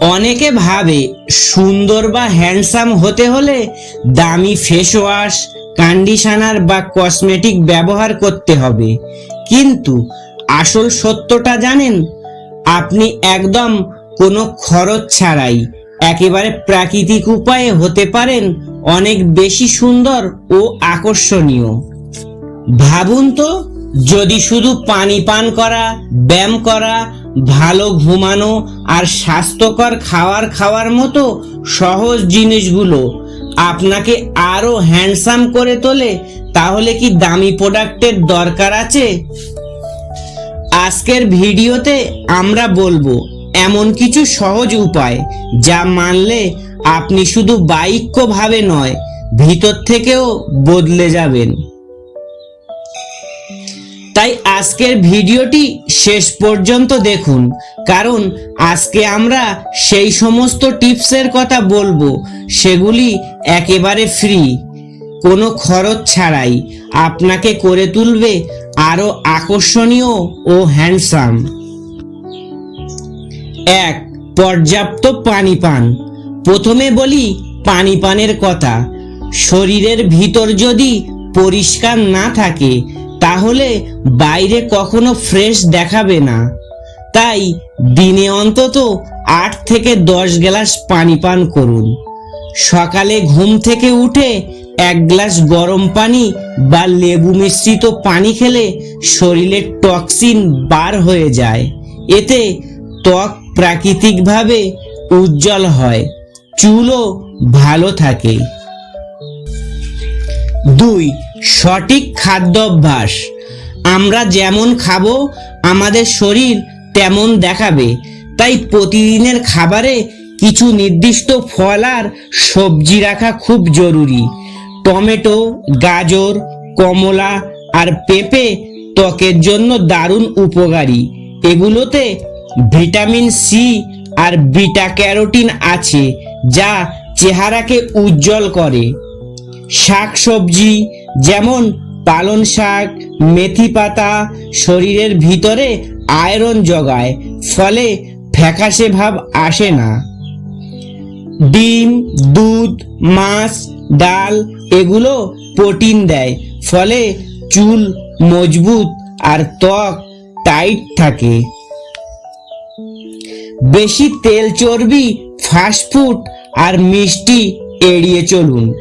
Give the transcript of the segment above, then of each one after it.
অনেকে ভাবে সুন্দর বা হ্যান্ডসাম হতে হলে দামি ফেস ওয়াশ কন্ডিশনার বা কসমেটিক ব্যবহার করতে হবে। কিন্তু আসল সত্যটা জানেন? আপনি একদম কোনো খরচ ছাড়াই একেবারে প্রাকৃতিক উপায়ে হতে পারেন অনেক বেশি সুন্দর ও আকর্ষণীয়। ভাবুন তো, যদি শুধু পানি পান করা, ব্যায়াম করা ভালো ঘুমানো আর স্বাস্থ্যকর খাবার খাওয়ার মতো সহজ জিনিসগুলো। আপনাকে আরও হ্যান্ডসাম করে তোলে, তাহলে কি দামি প্রোডাক্টের দরকার আছে? আজকের ভিডিওতে আমরা বলব, এমন কিছু সহজ উপায় যা মানলে আপনি শুধু বাক্যভাবে নয়, ভিতর থেকেও বদলে যাবেন। তাই আজকের ভিডিওটি শেষ পর্যন্ত দেখুন, কারণ আজকে আমরা সেই সমস্ত টিপসের কথা বলব, সেগুলি একেবারে ফ্রি কোনো খরচ ছাড়াই আপনাকে করে তুলবে আরও আকর্ষণীয় ও হ্যান্ডসাম এক, পর্যাপ্ত পানি পান। প্রথমে বলি পানি পানের কথা। শরীরের ভিতর যদি পরিষ্কার না থাকে তাহলে বাইরে কখনো ফ্রেশ দেখাবে না। তাই দিনে অন্তত আট থেকে দশ গ্লাস পানি পান করুন। সকালে ঘুম থেকে উঠে এক গ্লাস গরম পানি বা লেবু মিশ্রিত পানি খেলে শরীরের টক্সিন বার হয়ে যায়। এতে ত্বক প্রাকৃতিকভাবে উজ্জ্বল হয়, চুলও ভালো থাকে। দুই, সঠিক খাদ্যাভ্যাস। আমরা যেমন খাব, আমাদের শরীর তেমন দেখাবে। তাই প্রতিদিনের খাবারে কিছু নির্দিষ্ট ফল আর সবজি রাখা খুব জরুরি। টমেটো, গাজর, কমলা আর পেঁপে ত্বকের জন্য দারুণ উপকারী। এগুলোতে ভিটামিন সি আর বিটা ক্যারোটিন আছে, যা চেহারাকে উজ্জ্বল করে। শাক সবজি যেমন পালন শাক, মেথি পাতা শরীরের ভিতরে আয়রন জগায় ফলে ফ্যাকাশে ভাব আসে না। ডিম, দুধ, মাছ, ডাল এগুলো প্রোটিন দেয়, ফলে চুল মজবুত আর ত্বক টাইট থাকে। বেশি তেল চর্বি ফাস্টফুড আর মিষ্টি এড়িয়ে চলুন।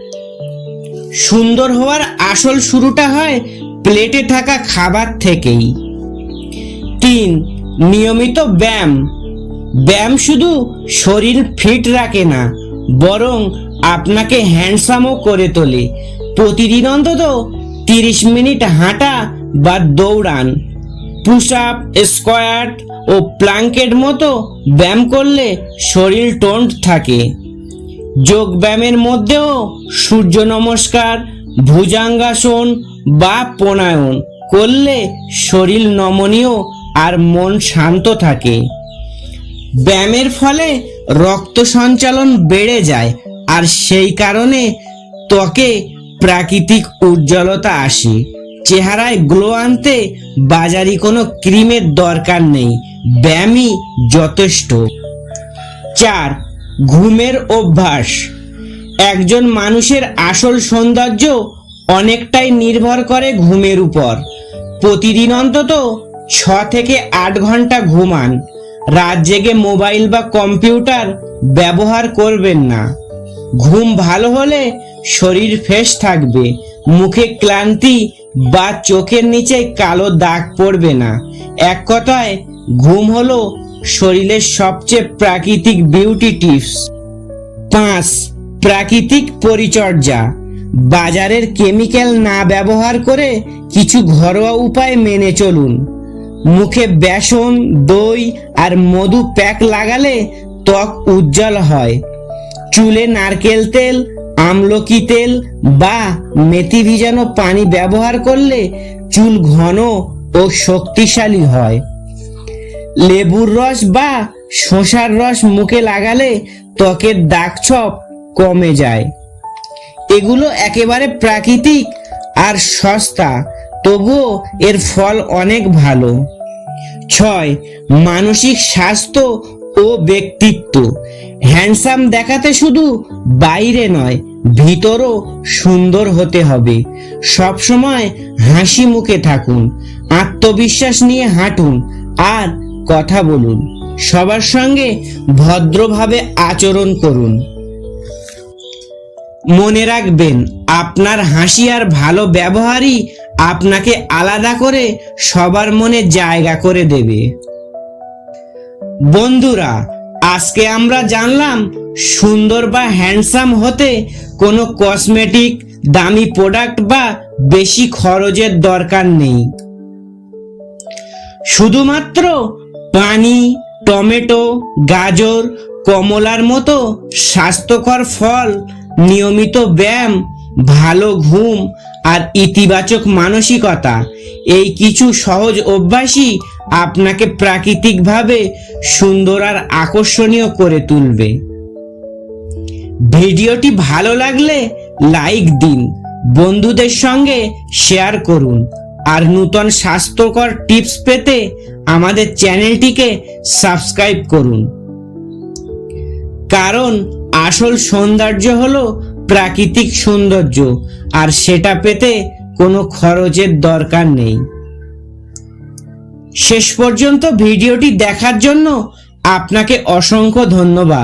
সুন্দর হওয়ার আসল শুরুটা হয় প্লেটে থাকা খাবার থেকেই। তিন, নিয়মিত ব্যায়াম। ব্যায়াম শুধু শরীর ফিট রাখে না, বরং আপনাকে হ্যান্ডসামও করে তোলে। প্রতিদিন অন্তত তিরিশ মিনিট হাঁটা বা দৌড়ান। পুশ আপ স্কোয়াট ও প্লাঙ্কের মতো ব্যায়াম করলে শরীর টোন্ড থাকে। যোগ ব্যায়ামের মধ্যেও সূর্য নমস্কার, ভুজাঙ্গাসন বা প্রণায়ন করলে শরীর নমনীয় আর মন শান্ত থাকে। ব্যায়ামের ফলে রক্ত সঞ্চালন বেড়ে যায় আর সেই কারণে ত্বকে প্রাকৃতিক উজ্জ্বলতা আসে। চেহারায় গ্লো আনতে বাজারি কোনো ক্রিমের দরকার নেই। ব্যায়ামই যথেষ্ট। চার ঘুমের অভ্যাস। একজন মানুষের আসল সৌন্দর্য অনেকটাই নির্ভর করে ঘুমের উপর। প্রতিদিন অন্তত ছ থেকে আট ঘণ্টা ঘুমান। রাত জেগে মোবাইল বা কম্পিউটার ব্যবহার করবেন না। ঘুম ভালো হলে শরীর ফ্রেশ থাকবে, মুখে ক্লান্তি বা চোখের নিচে কালো দাগ পড়বে না। এক কথায়, ঘুম হলো শরীরের সবচেয়ে প্রাকৃতিক বিউটি টিপস পাঁচ, প্রাকৃতিক পরিচর্যা। বাজারের কেমিক্যাল না ব্যবহার করে কিছু ঘরোয়া উপায় মেনে চলুন। মুখে বেসন, দই আর মধু প্যাক লাগালে ত্বক উজ্জ্বল হয়। চুলে নারকেল তেল, আমলকি তেল বা মেথি ভিজানো পানি ব্যবহার করলে চুল ঘন ও শক্তিশালী হয়। লেবুর রস বা শসার রস মুখে লাগালে ত্বকের দাগছপ কমে যায়। এগুলো একেবারে প্রাকৃতিক আর সস্তা, তবুও এর ফল অনেক ভালো। ছয়, মানসিক স্বাস্থ্য ও ব্যক্তিত্ব। হ্যান্ডসাম দেখাতে শুধু বাইরে নয়, ভিতরও সুন্দর হতে হবে। সবসময় হাসি মুখে থাকুন, আত্মবিশ্বাস নিয়ে হাঁটুন, আর কথা বলুন। সবার সঙ্গে ভদ্রভাবে আচরণ করুন। মনে রাখবেন, আপনার হাসি আর ভালো ব্যবহারই আপনাকে আলাদা করে সবার মনে জায়গা করে দেবে। বন্ধুরা, আজকে আমরা জানলাম সুন্দর বা হ্যান্ডসাম হতে কোনো কসমেটিক, দামি প্রোডাক্ট বা বেশি খরচের দরকার নেই। শুধুমাত্র পানি, টমেটো, গাজর, কমলার মতো স্বাস্থ্যকর ফল, নিয়মিত ব্যায়াম, ভালো ঘুম আর ইতিবাচক মানসিকতা। এই কিছু সহজ অভ্যাসই আপনাকে প্রাকৃতিকভাবে সুন্দর আর আকর্ষণীয় করে তুলবে। ভিডিওটি ভালো লাগলে লাইক দিন, বন্ধুদের সঙ্গে শেয়ার করুন। আর নূতন স্বাস্থ্যকর টিপস পেতে আমাদের চ্যানেলটিকে সাবস্ক্রাইব করুন। কারণ আসল সৌন্দর্য হলো প্রাকৃতিক সৌন্দর্য, আর সেটা পেতে কোনো খরচের দরকার নেই। শেষ পর্যন্ত ভিডিওটি দেখার জন্য আপনাকে অসংখ্য ধন্যবাদ।